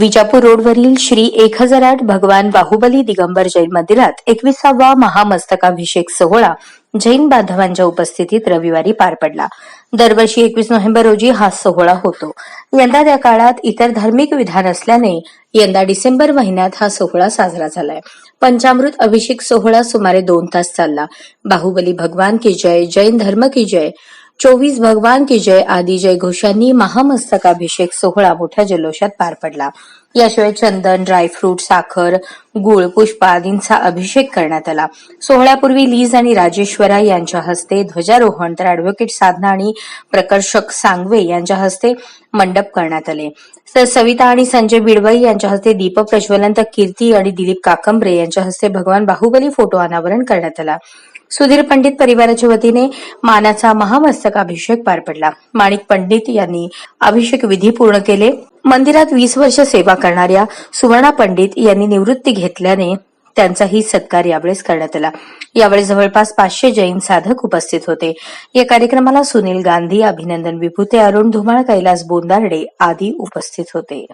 विजापूर रोडवरील श्री एक हजार आठ भगवान बाहुबली दिगंबर जैन मंदिरात एकविसावा महामस्तकाभिषेक सोहळा जैन बांधवांच्या उपस्थितीत रविवारी पार पडला. दरवर्षी एकवीस नोव्हेंबर रोजी हा सोहळा होतो. यंदा त्या काळात इतर धार्मिक विधान असल्याने यंदा डिसेंबर महिन्यात हा सोहळा साजरा झालाय. पंचामृत अभिषेक सोहळा सुमारे दोन तास चालला. बाहुबली भगवान की जय जैन धर्म की जय. चोवीस भगवान की जय आदी जय घोषांनी महामस्तकाभिषेक सोहळा मोठ्या जल्लोषात पार पडला. याशिवाय चंदन ड्रायफ्रूट साखर गुळ पुष्प आदींचा अभिषेक करण्यात आला. सोहळ्यापूर्वी लीज आणि राजेश्वरा यांच्या हस्ते ध्वजारोहण तर अॅडव्होकेट साधना आणि प्रकर्षक सांगवे यांच्या हस्ते मंडप करण्यात आले. तर सविता आणि संजय बिडवई यांच्या हस्ते दीप प्रज्वलन तर कीर्ती आणि दिलीप काकंबरे यांच्या हस्ते भगवान बाहुबली फोटो अनावरण करण्यात आला. सुधीर पंडित परिवाराच्या वतीने मानाचा महामस्तकाभिषेक पार पडला. माणिक पंडित यांनी अभिषेक विधी पूर्ण केले. मंदिरात वीस वर्ष सेवा करणाऱ्या सुवर्णा पंडित यांनी निवृत्ती घेतल्याने त्यांचाही सत्कार यावेळेस करण्यात आला. यावेळी जवळपास पाचशे जैन साधक उपस्थित होते. या कार्यक्रमाला सुनील गांधी अभिनंदन विभूते अरुण धुमाळ कैलास बोंदार्डे आदी उपस्थित होते.